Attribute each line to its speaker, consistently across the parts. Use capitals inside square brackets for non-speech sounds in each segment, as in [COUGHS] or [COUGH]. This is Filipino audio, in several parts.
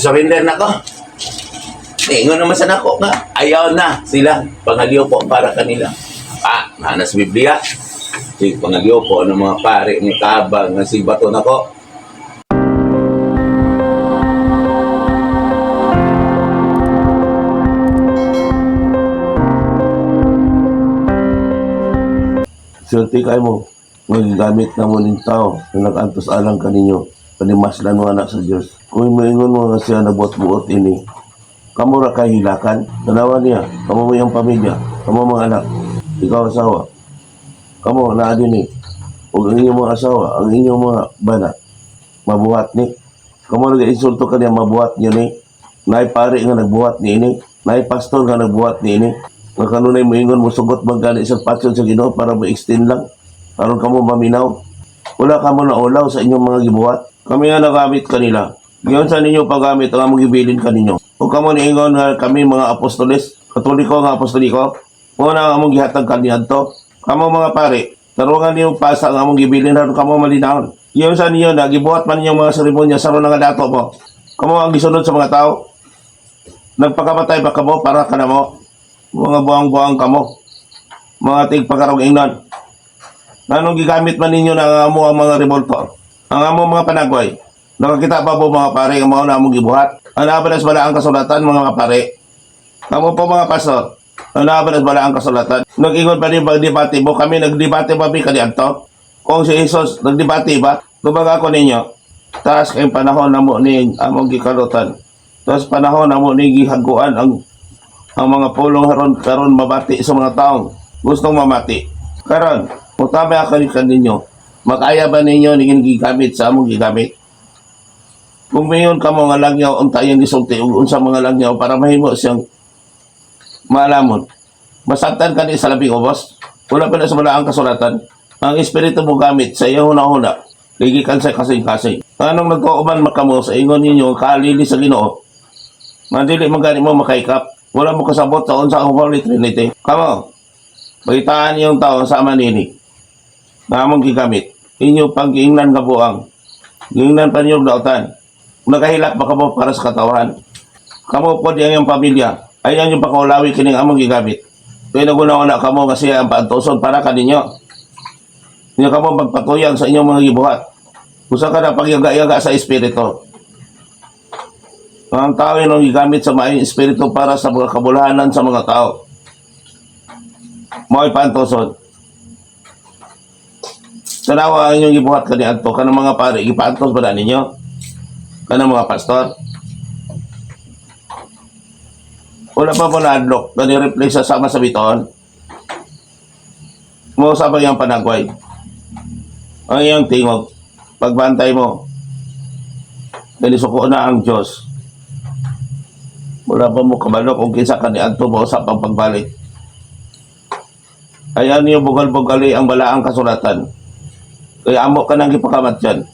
Speaker 1: surrender na ko. Ingon naman sa nako nga, ayaw na sila, pangaliw po para kanila. Ah, nanas Biblia. Si pangaliw po ng mga pare ni Kabang nga si Bato nako.
Speaker 2: Sulti kayo mo, magagamit na mo ng tao na nag-antos alang kaninyo, panimaslan mo anak sa Diyos. Kung maingon mo nga siya nagbuot-buot ini, kamo ra kay hilakan, tanawa niya, kamo mo yung pamilya, kamo mga anak, ikaw asawa, kamo na din ni, ug ang inyong mga asawa, ang inyong mga bana, mabuhat ni, kamo nag-insulto ka niya, mabuhat niya ni, naay pare nga nagbuhat ni ini, naay pastor nga nagbuhat ni ini, nga kanunay mo ingon mo sugot maggali sa pasyon sa Ginoo para mo extend lang. Aron kamo maminaw. Wala ka mo na ulaw sa inyong mga gibuhat. Kami nga nagamit kanila Giyon sa ninyo paggamit ang among gibilin kaninyo o kamo ni ingon nga kami mga apostoles katoliko nga apostoliko. Mo na ang among gihatag kaniadto kamo mga pare tarungan niyo pasa ang among gibilin aron kamo malinawon Giyon sa ninyo na gibuhat man ninyong mga seremonya sa nga dato mo. Kamo ang gisunod sa mga tao. Nagpakamatay ba kamo para ka na mo. Mga buwang-buwang kamo mga tigpakarong ingnan. Anong gigamit man ninyo ang amo ang mga revolto? Ang amo mga panagway nakakita pa po mga pare ang mga namong gibuhat. Ang nabalas bala ang kasulatan mga pare. Kamo po mga pastor. Ang nabalas bala ang kasulatan. Nag-ingon pa rin pagdebate mo kami nagdebate ba bi kaniadto kung si Jesus nagdebate ba? Tumaga ako ninyo. Taas kayong panahon na mo ni among gikalutan. Tapos panahon na mo ni gihaguan ang ang mga pulong haron karon mabati sa mga taong gustong mamati. Karon, mutama ako ni kaninyo. Makaya ba ninyo ning gigamit sa among gigamit? Kung mayon ka mo nga langyaw ang tayong gisulti unsa mga langyaw para mahimo siyang maalamon. Masabtan ka ni sa labing ubos. Wala pa na sa malaang kasulatan. Ang espiritu mo gamit sa iyo huna-huna. Ligikan sa kasing-kasing. Anong nagkauban makamo sa ingon ninyo kalili sa Ginoo? Mandili man mo makaikap. Wala mo kasabot sa unsa ang Holy Trinity. Kamo, bagitaan yung tao sa manini. Na among gigamit. Inyo pag giingnan ka buang. Giingnan pa niyo dautan. Nakahilak ba kamo para sa katawan? Kamo po di ang pamilya. Ayan yung pakaulawi kining among gigamit. Kaya naguna-una kamo kasi ang paantuson para kaninyo. Inyo kamo magpatuyang sa inyong mga gibuhat. Usa ka na pagyaga-yaga sa espiritu. Ang tao yung gigamit sa maayong espiritu para sa mga kabulahanan sa mga tao. Mo'y pantoson. Tanawa ang inyong gibuhat kani adto kanang mga pare gipantos ba na ninyo? Kanang mga pastor? Wala pa po na-adlock kani replace sa sama sa biton. Mo sa yung panagway. Ang iyong tingog pagbantay mo. Kani suko na ang Diyos. Wala pa mo kabalo kung kinsa ka ni Adto mo sa pagpagbalik. Ayan niyo bugal-bugali ang balaang kasulatan. Kaya amo ka nang ipakamat dyan.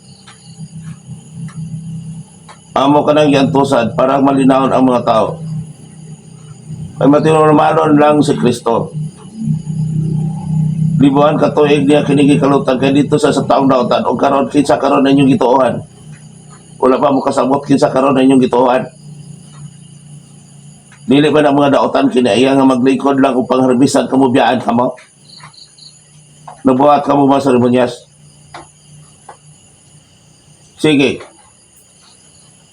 Speaker 2: Amo ka nang iantusad para malinawon ang mga tao. Ay matinumalon lang si Kristo. Libuhan katuig niya kinigikalutan kaya dito sa sa taong dautan o karon kinsa karon inyong gituohan. Wala pa mo kasabot kinsa karon inyong gituohan. Dili ba na mga daotan kinaiya nga maglingkod lang upang harbisan kamo biyaan kamo? Nabuhat kamo ba sa seremonyas? Sige.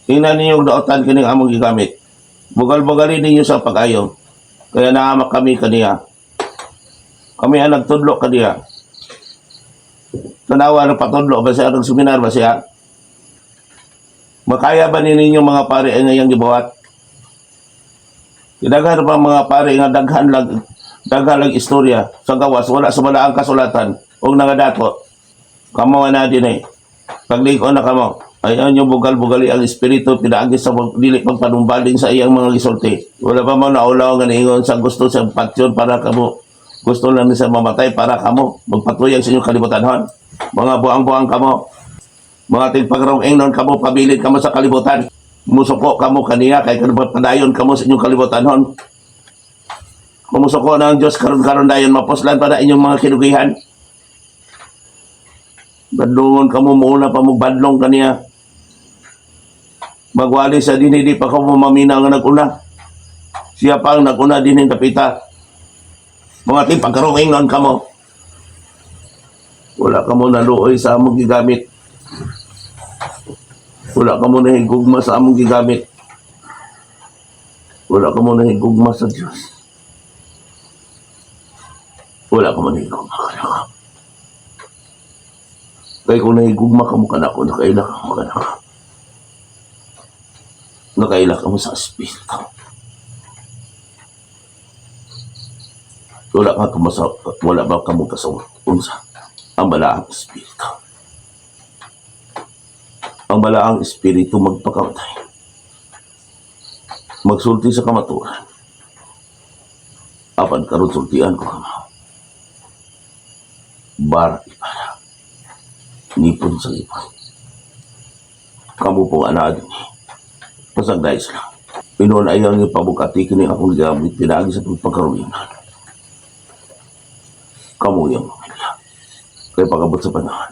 Speaker 2: Tingnan ninyo daotan kining among gigamit. Bugal-bugalin ninyo sa pag-ayo. Kaya naamak kami kaniya. Kami ang nagtudlo kaniya. Tanawa na patudlo ba siya? Nag-seminar ba siya? Makaya ba ninyo mga pare ang ngayang gibuhat? Daghan pa mga pare nga daghan lag daghan lag istorya sa gawas wala sa balaang kasulatan ug nangadato kamo na din eh pagliko na kamo ayan yung bugal-bugali ang espiritu pinaagi sa dili pagpanumbaling sa iyang mga gisulti. Wala pa mo naulaw nga niingon sa gusto sa patyon para kamo gusto lang sa mamatay para kamo magpatuyag sa inyong kalibutanhon mga buang-buang kamo mga tigpagrong ingnon kamo pabilid kamo sa kalibutan. Musuko kamo kaniya kay kanang padayon kamo sa inyong kalibutanhon kumusuko na ang Diyos karon-karon dayon mapuslan pa na inyong mga kinugihan. Badlongon kamo muna pa mo badlong kaniya Magwali sa din, hindi pa ka mamamina nga naguna. Siya pa ang naguna din yung tapita. Mga ti, pagkaruing nun ka mo. Wala ka mo naluoy sa among gigamit. Wala ka mo nahigugma sa among gigamit. Wala ka mo nahigugma sa Diyos. Wala ka mo nahigugma na ka. Kaya kung nahigugma ka mo ka na ako, nakaila ka na ka. Nakaila ka mo sa espiritu. Wala ka kumasa, wala ba ka mo kasawat unsa ang balaang espiritu. Ang balaang espiritu magpakamatay. Magsulti sa kamaturan. Apan karon sultian ko kamo. Bar ipara. Nipon sa ipon. Kamu pong anad ni. Pasagday sila. Pinon ay ang ipabukati kini akong gamit pinagi sa pagpagkaruminan. Kamu yung pamilya. Kaya pagabot sa panahon.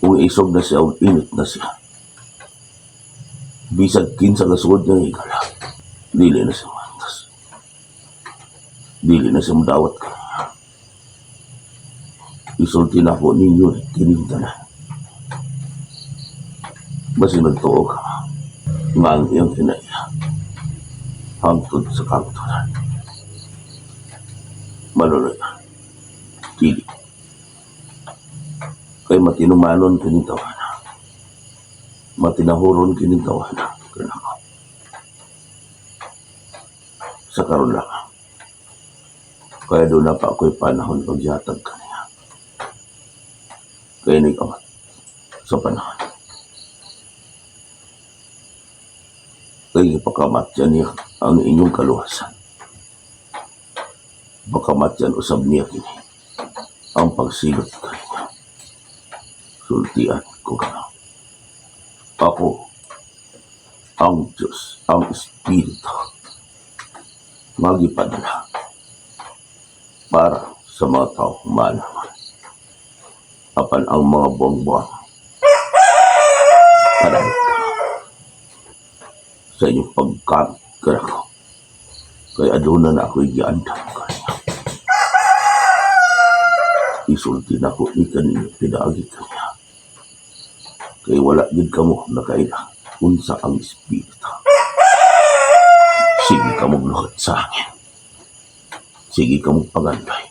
Speaker 2: Kung isog na siya, init na siya. Bisag kinsa nasugod niya higala. Dili na siya mantas. Dili na siya madawat ka. Isulti na po ninyo kining tanan. Basi nagtuo ka. Nga ang iyang kinaiya. Hangtod sa kantunan. Manuloy ka. Dili. Kay matinumanon kining tawana. Matinahuron kining tawana. Kaya ko. Sa karon lang. Kaya doon na pa ako'y panahon pagyatag ka niya. Kaya nikamat sa panahon. Kaya ipakamat yan niya ang inyong kaluwasan. Pakamat yan usab niya kini. Ang pagsilot ka niya. Sultian ko ka. Ako, ang Diyos, ang Espiritu, magipadala para sa mga tao malaman. Apan ang mga buwang-buwang sa inyong pagkamit ka ko. Kaya aduna na ako'y giandam ka niya. Isulti na ko ni kanina pinaagi ka niya. Kaya wala din ka mo nakaila unsa ang espiritu. Sige ka mong luhod sa akin. Sige ka mong panganday.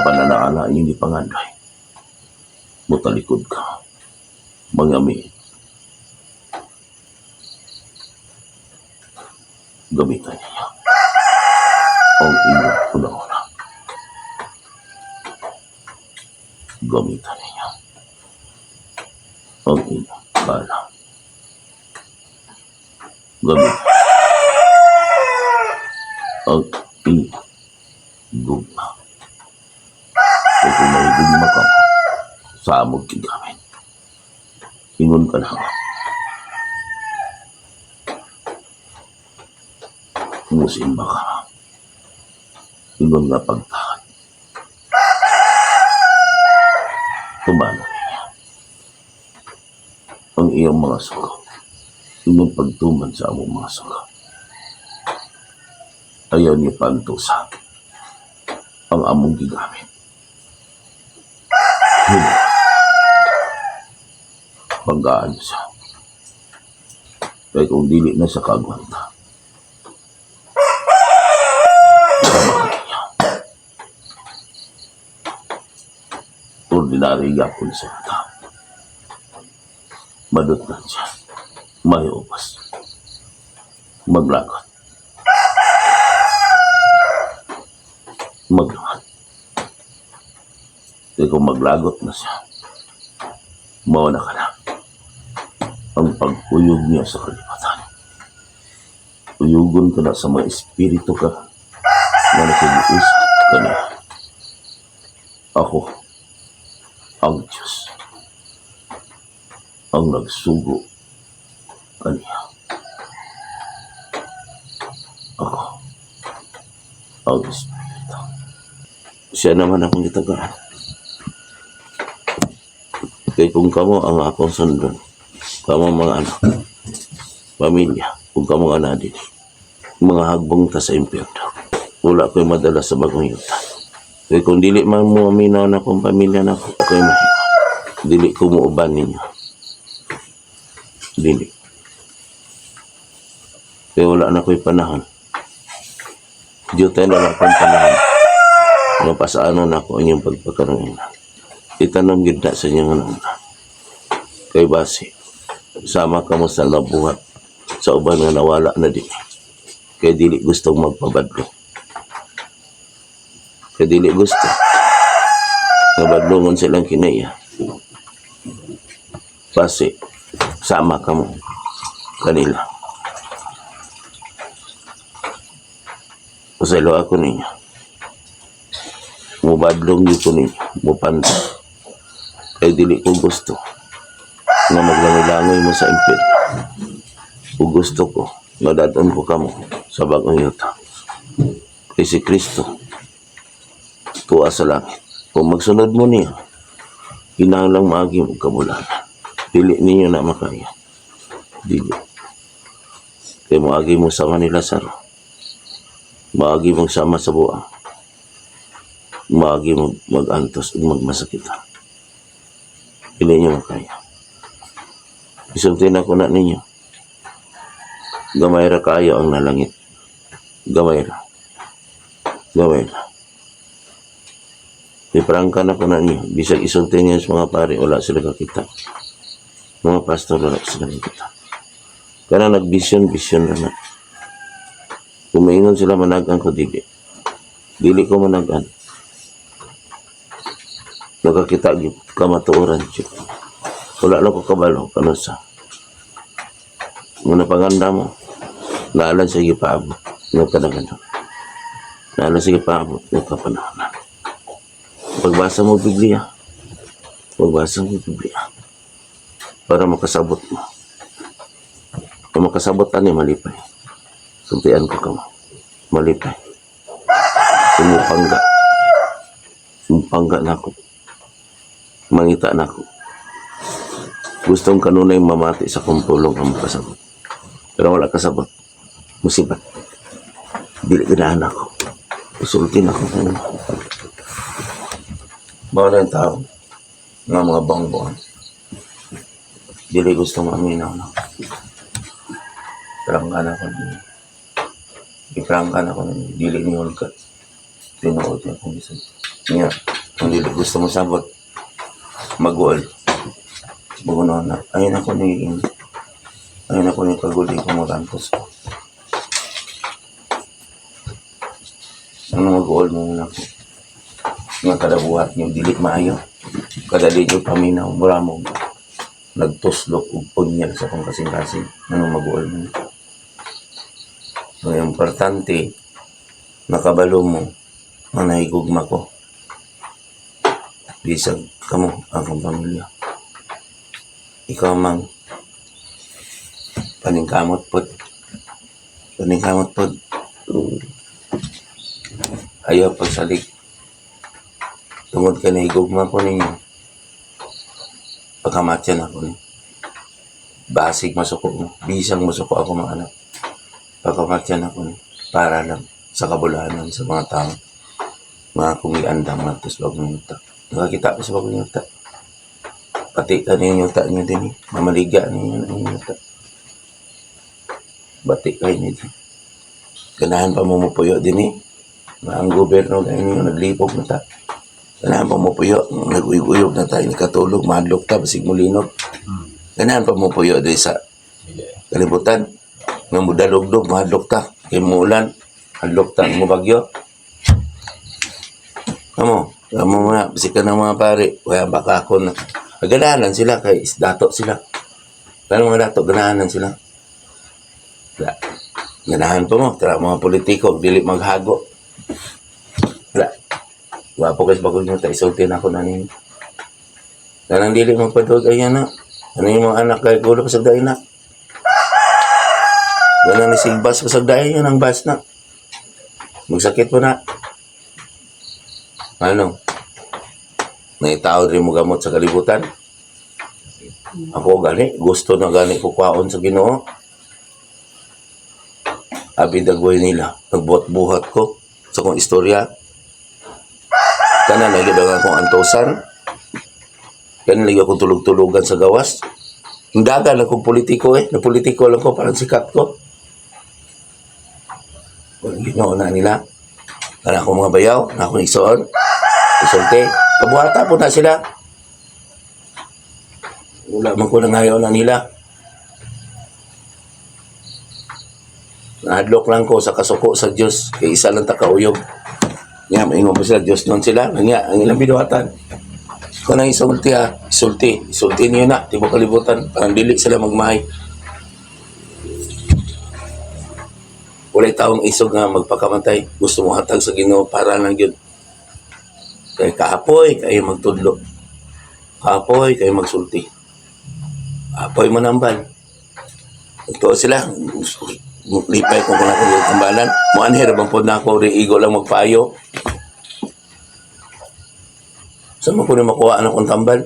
Speaker 2: Apan na naala hindi panganday. Mutalikod ka. Mangami. Gamitan niya. Ang inyong una-una. Gamitan niya. Ang inyong bala. Gamitan ang inyong gugma. Kaya kung may gugma ka, sa amog kigamit. Ingon ka lang. Musimba ka. Ingon nga pagtahan. Tumalo. Ang iyong mga suko. Inyong pagtuman sa among mga suko. Ayaw niya pantusa. Ang among gigamit. Hindi. Banggaan niya siya. Kaya kung dili na siya kagwanta, Ordinary yapon sa tao. Madutnan siya. May upas. Maglagot. Maglagot. Kaya kung maglagot na siya, mauna ka na. Ang pag-uyog niya sa kalipatan. Uyugon ka na sa mga espiritu ka na nakikiusap ka na. Ako, ang Diyos, ang nagsugo kaniya. Ako, ang Espiritu. Siya naman akong itagaan. Kaya kung kamo ang akong sundon, kamo mga anak, pamilya, kung kamo anak din, mga hagbong ta sa impyerno. Wala ko'y madala sa bagong yuta. Kaya kung dili man mo aminaw na kong pamilya na ko, mahima. Dili ko mo uban ninyo. Dili. Kaya wala na ko'y panahon. Diyo tayo na akong panahon. Mapasaanon ako ang inyong pagpakaroon. Itanong gid na sa inyong anak Kay base, sama ka mo sa nabuhat sa uban nga nawala na di. Kay dili gustong magpabadlo. Kay dili gusto. Nga badlongon silang kinaya. Base, sama ka mo kanila. Pasalo ako ninyo. Mubadlong yun ko ninyo. Mupanda. Kay dili ko gusto nga maglangoy-langoy mo sa impyerno. Kung gusto ko, madadon ko kamo sa bagong yuta. Kay si Kristo, tuwa sa langit. Kung magsunod mo niya, kinahanglang maagi mo kabulanan. Dili ninyo na makaya. Dili. Kaya maagi mo sama ni Lazaro. Maagi mong sama sa buwang. Maagi mo mag-antos at magmasakitan. Dili niyo makaya. Isultin ako na ninyo. Gamay ra kayo ang nalangit. Gamay ra. Gamay ra. Iprangkan ako na ninyo. Bisag niyo sa mga pare, wala sila kakita. Mga pastor, wala sila kakita. Kaya nag-vision-vision na na. Kumaingon sila managan ko dili. Dili ko managan. Nakakita gid kamatuoran siya. Wala lang ko kabalo kano sa. Muna paganda mo. Naalan sa gipaabot. Nga kadagano. Naalan sa gipaabot. Nga kapanahonan. Pagbasa mo Biblia. Pagbasa mo Biblia. Para makasabot mo. Kung makasabot ani malipay. Suntian ko ka mo. Malipay. Sumupangga. Sumupangga na ako. Mangita na ako. Gustong kanunay mamati sa kumpulong ang kasabot. Pero wala kasabot. Musibat. Dili ganahan ako. Usultin ako. Bawala yung tao. Nga mga bongbong. Dili gusto maminaw na. Prangkan ako ninyo. Iprangkan ako ninyo. Dili ni Hulka. Tinuod niya kung gusto. Nga. Kung dili gusto mo sabot. Mag-uol. Bukuno na. Ayun ako ni Ayun ako ni kaguli ko magantos ko. Ano mag-uol mo muna ko. Nga kadabuhat niyo. Dili maayo. Kadali niyo paminaw. Mura mo. Nagtuslok ug punyal sa kong kasing-kasing. Ano mag-uol mo. So, importante, nakabalo mo, ang nahigugma ko. Bisag kamo, akong pamilya. Ikaw mang paningkamot pod. Paningkamot pod. Ayaw pagsalig. Tungod ka na higugma po ninyo. Pagkamatyan ako ni. Basig masuko mo. Bisang masuko ako mga anak. Pagkamatyan ako ni. Para lang sa kabulanan sa mga tao. Mga kumiandam na sa bagong yuta. Nakakita ko sa bagong yuta. Pati ka ninyo yuta niyo din eh. Mamaliga ninyo ng yuta. Batik kayo niyo din. Ganahan pa mo mapuyo din eh. Nga ang gobyerno kayo ninyo naglipog na ta. Ganahan pa mo puyo. Nag-uyog na tayo. Nakatulog. Madlok ta. Basig mulinog. Ganahan pa mo puyo din sa kalibutan. Nga mudalugdog. Madlok ta. Kay muulan. Madlok ta. Mo bagyo. Kamo. Kamo mga. Basig ka ng mga pare. Kaya baka ako na. Ganahanan sila. Kay dato sila. Kaya mga dato. Ganahanan sila. Ganahan pa mo. Tara mga politiko. Dili maghago. Wala. Wapo kasi bagol nyo. Isultin ako na ninyo. Kanang dili magpadog. Ayan na. Ano yung mga anak kay gulo kasagday na. Ganang ni sigbas kasagday yun ang bas na. Magsakit po na. Ano? Naitao rin mo gamot sa kalibutan. Ako gani, gusto na gani ko kwaon sa ginoo. Abi dagway nila, nagbuhat-buhat ko sa kong istorya. Kana na gid ang akong antosan. Kana lagi akong tulog-tulogan sa gawas. Hindagan akong politiko eh, na politiko lang ko parang sikat ko. Kung ginoo na nila. Kana akong mga bayaw, na akong isuon. Isulti. Kabuhata po na sila. Wala man ko nangayaw na nila. Nahadlok lang ko sa kasuko sa Diyos. Kay isa lang takauyog. Nga, maingon pa sila. Diyos nun sila. Nga, ang ilang binuhatan. Kung nang isulti ha, isulti. Isulti niyo na. Tibo kalibutan. Parang dili sila magmahay. Walay taong isog nga magpakamatay. Gusto mo hatag sa ginoo para lang yun. Kay kaapoy, kayo magtudlo. Kaapoy, kayo magsulti. Kaapoy manambal. Ito sila. Lipay ko kung ako yung tambalan. Muanher, bang po na ako, riigo lang magpaayo. Saan mo ko na makuha ang akong tambal?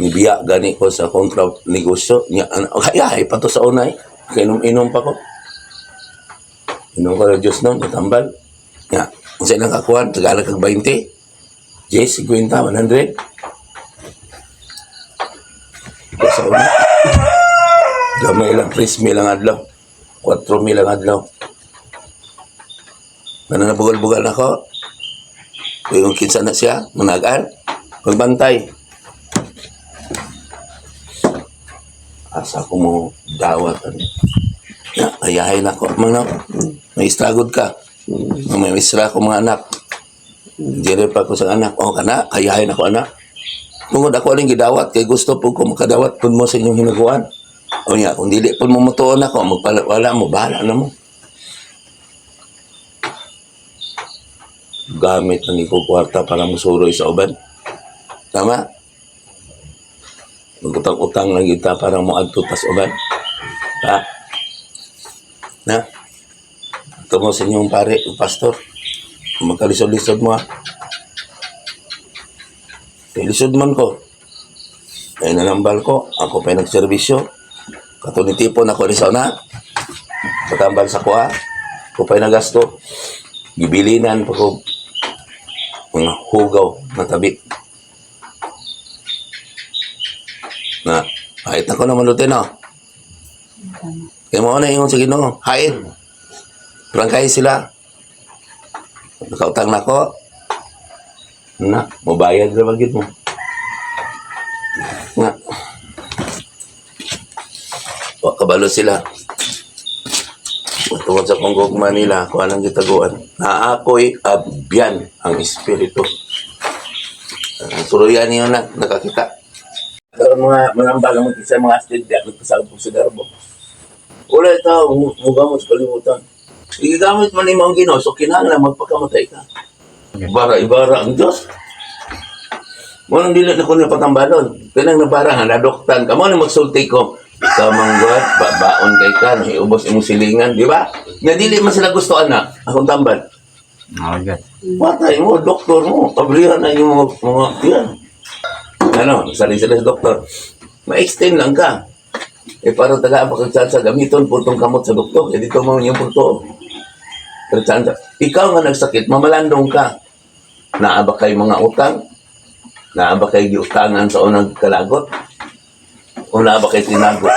Speaker 2: Nibiya gani ko sa kontra negosyo. Niya, ano, kaya, ay, pato sa unay. Kainom-inom pa ko. Inom ko ng Diyos noon, tambal. Nga, kung saan lang kakuha, tagalag kag 20. Jay, 50, 100. Ito sa una. Gamay lang, 3 mil ang adlaw. 4 mil ang adlaw. Nananabugal-bugal na ako. Kung kinsa na siya, managaan. Magbantay. Asa ko mo dawat. Ano. Ya, ayahay na ko. Mga may istragod ka. May isra ko mga anak. Dire pa ko sa anak. O kana, kayahay na ko anak. Tungod ako aling gidawat kay gusto po ko makadawat pud mo sa inyong hinaguan. O niya, kung dili po mo mutuon ako, magpala mo, bahala na mo. Gamit na ni kwarta para musuroy sa uban. Tama? Magutang-utang lang kita para mo adtutas uban. Ha? Na? Ito mo sa inyong pare, pastor. Magkalisod-lisod mo ha. Lisod man ko. Ay nanambal ko. Ako pa nagserbisyo. Katunitipon ako ni sauna. Patambal sa kuha. Ako pa nagasto. Gibilinan pa ko mga hugaw na tabi. Na, kahit ako naman lutin, no? Kaya mo na ingon sa ginoo. Hait. Prangkay sila. Nakautang na ko. Na, mabayad na bagit mo. Nga. Wa kabalo sila. Tungkol sa Congo Manila, kung anong gitaguan. Na ako'y abyan ang espiritu. Uh, tuluyan niyo na, nakakita. Pero mga manambala mo sa mga astid, di ako kasabog sa garbo. Wala ito, muga mo sa kalimutan. Igigamit man ni mga ginoo, so kinahanglan magpakamatay ka. Ibara-ibara ang Diyos. Mo nang dili na ko napatambalon. Kanang nabara nga nadoktan ka mo na magsulti ko. Ikaw manggot, babaon kay ka, ubos imong silingan, di ba? Nga dili man sila gusto anak, akong tambal.
Speaker 3: Okay.
Speaker 2: Patay mo, doktor mo, pabrihan na yung mga, mga. Ano, sali sila sa doktor. Ma-extend lang ka. Eh, para taga sa gamiton po itong kamot sa doktor. Eh, dito mo yung punto. Pero tsansa, ikaw nga nagsakit, mamalandong ka. Naaba kay mga utang. Naaba kay giutangan sa unang kalagot. O naaba kay tinagot.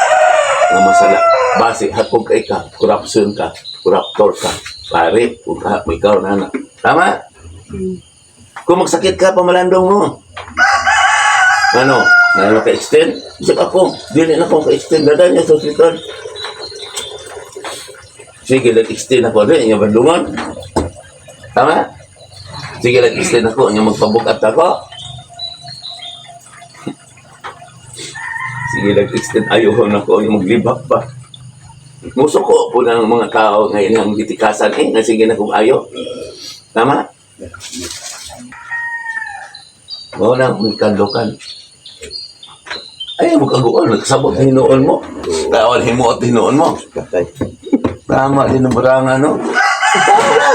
Speaker 2: Nga masala. Base, hakog kay ka. Corruption ka. Corruptor ka. Pare, kung ka, ikaw na na. Tama? Kung magsakit ka, pamalandong mo. Ano? Na maka-extend? Isip ako, dili na ako maka-extend. Dada niya sa hospital. Sige, nag-extend ako rin. Yung bandungan. Tama? Sige, nag-extend ako. Yung magpabukat ako. Sige, nag-extend. Ayoko na ako. Yung maglibak pa. Muso ko po ng mga tao ngayon ang bitikasan. Eh, na sige na kung ayo. Tama? Oo na, may kandukan. Ay, mo kaguan. Nagsabot hinuon mo. Kawan himuot hinuon mo. Tama din ang baranga, no? Tama na.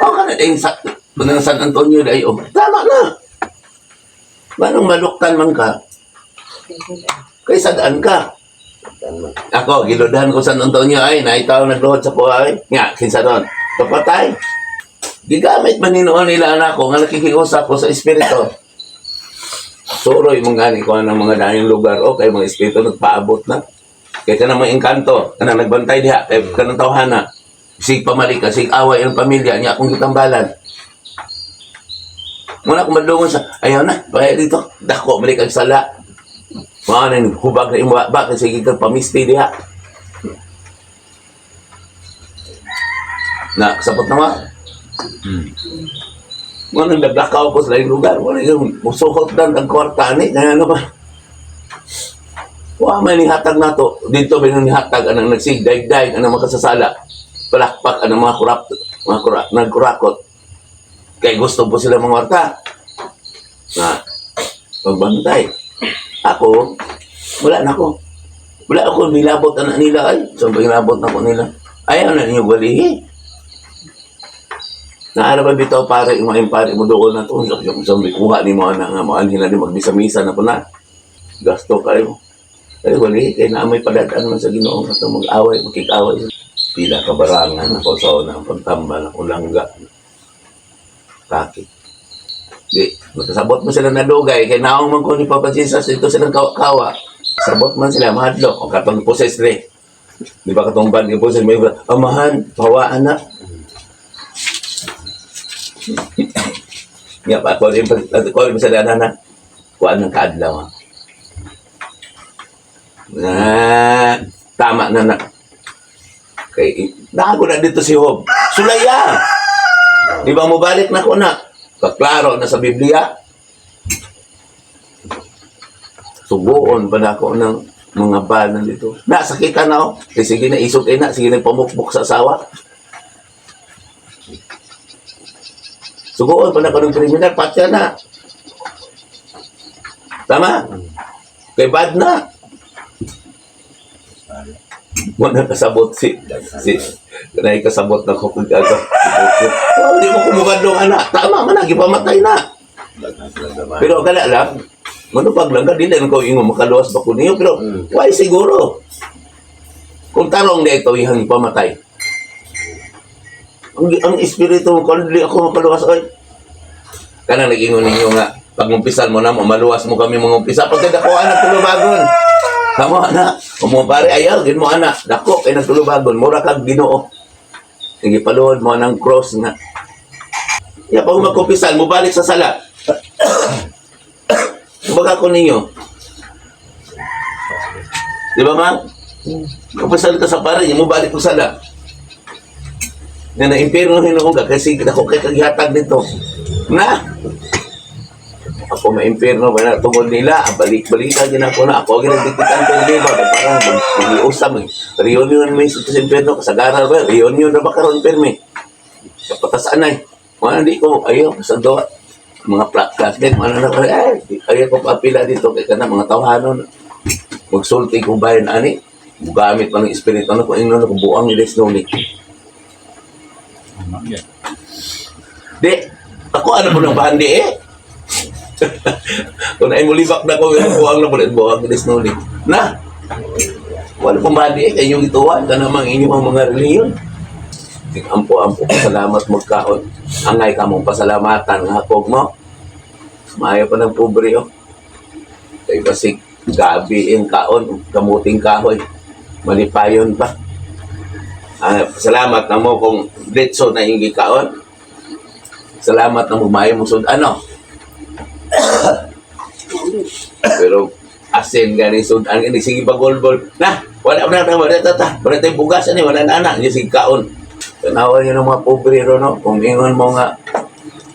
Speaker 2: O, ka na din sa... Punang San Antonio dahil, oh, tama na. Manong maluktan man ka, Kay sadaan ka. Ako, giludahan ko sa Antonio ay, naitaw nagluhod sa buhay. Nga, kinsa doon. Papatay. Gigamit man ninoon nila anak ko nga nakikiusap ko sa espiritu. Suroy mong gani ko ng mga daing lugar o kay mga espiritu nagpaabot na. Kaya ka na mga engkanto, ka na nagbantay diha, kay ka ng tawhana. Sig pamalik ka, sig away ang pamilya niya akong gitambalan. Muna akong madungon sa, ayaw na, kaya dito, dako, malik ang sala. Mga nang hubag na imuha, bakit sige kang pamisti diha. Na, sapot na mga, mga nang naglakaw ko sa laing lugar, mga nang musuhot dan ang kwarta ni, kaya ano ba? Wa may nihatag na to. Dito may nihatag anang nagsigdayday anang makasasala. Palakpak anang mga kurap mga kura, nagkurakot. Kay gusto po sila mga warta. Na pagbantay. Ako, wala na ako. Wala ako nilabot anak nila ay. So nilabot na ko nila. Ayaw na ninyo walihi. Naara ba bitaw pare, yung mga pare mo doon na to. Yung may kuha ni mo na nga, mga nila ni magbisa-misa na po na. Gasto kayo. Ay, wali, kaya na may padadaan man sa ginoong at mag-away, makikaway. Pila kabarangan ako sa unang pagtambal, ako langga. Kaki. Di, magkasabot mo sila na dugay, kaya naong man ko ni Papa Jesus, ito silang kawa. Sabot man sila, mahadlok, o katong poses re. Di ba katong band yung poses, may amahan, pawaan na. Nga pa, him, call him sa dana na. Kuhaan ng kaadlaw. Na, tama na na. Kay, nago na dito si Job. Sulaya! Di ba mo balik na ko na? Kaklaro na sa Biblia. Subuon pa na ako ng mga banan dito. Na, sakitan na ako. Eh, sige na, isog kayo na. Sige na, pamukbok sa asawa. Subuon pa na ako ng kriminal. Patya na. Tama? Kay bad na. Wala kasabot si si kanay kasabot na ko kung gaga. Oh, di mo kumukadong anak. Tama man lagi pamatay na. Pero gala lang. Mano pag lang dili na ko ingon makaluwas ba ko niyo pero why siguro. Kung tarong di ito ihang pamatay. Ang ang espiritu mo kung di ako makaluwas oy. Kana nag-ingon ninyo nga pag umpisan mo na mo maluwas mo kami mga umpisa pag dako anak tulubagon. Tama na. Umo pare ayaw gin mo anak. Dako kay nagtulubagon mura kag Ginoo. Sige paluhod mo ng cross nga. Ya pag magkumpisan mo balik sa sala. [COUGHS] Baga ko ninyo. Di ba ma? Kumpisan ka sa pare, mo balik ko sala. Na impyerno hinuong ka kasi ako kay kaghatag dito. Na, ako may impyerno ba na tungod nila? Ang balik-balikan din ako na. Ako ginagdikitan ko di ba? Para mag-iusam eh. reunion may sa impyerno kasagaran ba? Reunion na ba karon permi sa patasan ay mga hindi ko ayaw sa do. Mga pla- classmate mga na ay ayaw ko papila dito. Kay kana mga tawhanon magsulti kong bayan ani. Gamit pa ng espiritu. Na kung ino na kung buang ni Desnoni di ako ano mo ng bandi eh kung ay mulibak na ko, yung buwang na bulit, buwang ni Desnoni. Na, wala pong bali eh, kayong ituwan ka namang inyong mga reliyon. Ampo-ampo pasalamat magkaon. Angay ka mong pasalamatan nga hapog mo. Maayo pa ng pobre oh. Kay basig gabi ang kaon, kamuting kahoy. Malipayon pa. Ah, salamat na mo kung ditso na hindi kaon. Salamat na mo maayo mo sud ano. Pero asin gani sud ang ini sige bagolbol. Na, wala na na wala tata. Wala tayong bugas ani wala na anak ni sige kaon. Tanawa niyo mga pobre ro no. Kung ingon mo nga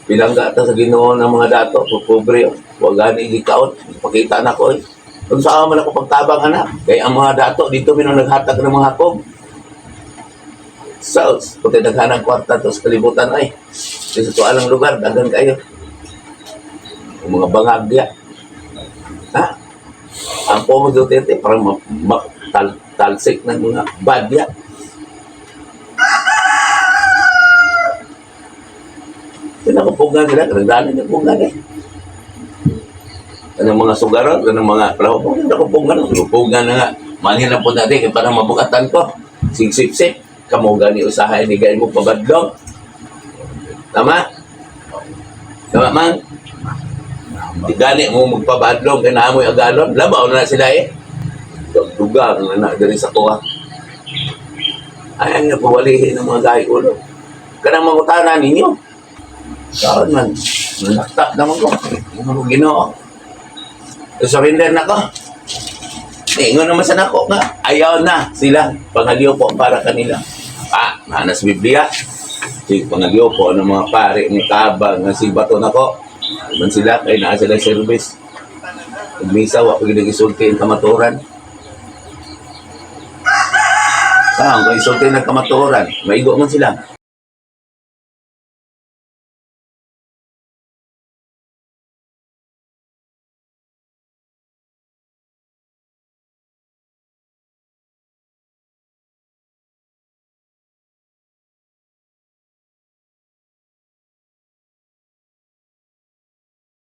Speaker 2: bilangga ta sa Ginoo ng mga dato po pobre. Wa gani gikaon. Pakita na ko. Eh. Kung saan man ako pagtabang anak. Kay ang mga dato dito minong naghatag ng mga hakog. South, kung tayo naghanang kwarta to sa kalibutan ay, sa to alang lugar, dagan kayo. Yung mga bangagya. Ha? Ang Pomo Duterte, parang tal, talsik ng mga badya. Pinakupungan nila, karagdanan yung pungan eh. Anong mga sugaron, anong mga plahopong, hindi ko pong ganun. Lupugan na nga. Manhin na po natin, kaya parang mabukatan ko. Sigsip-sip. Kamu gani usahay ni gani mo pabadlong. Tama? Tama, man? Gani mo magpabadlong, kaya naamoy agalon. Labaw na na sila eh. Dugang na na diri sa kuha. Ay, ang napawalihin ng mga gahi ulo. Kanang mangutana ninyo. Saan man? Nalakta naman ko. Ano ginoo? Surrender na ko. Ingon naman sa nako nga. Ayaw na sila. Pangaliw po para kanila. Ah, nanas Biblia. Si pangaliw po ng mga pare ni Kabang nga si Bato nako. Man sila kay naa sila service. Misa wa pag isulti ang kamaturan. Saan kay isulti ng kamaturan? Maigo man sila.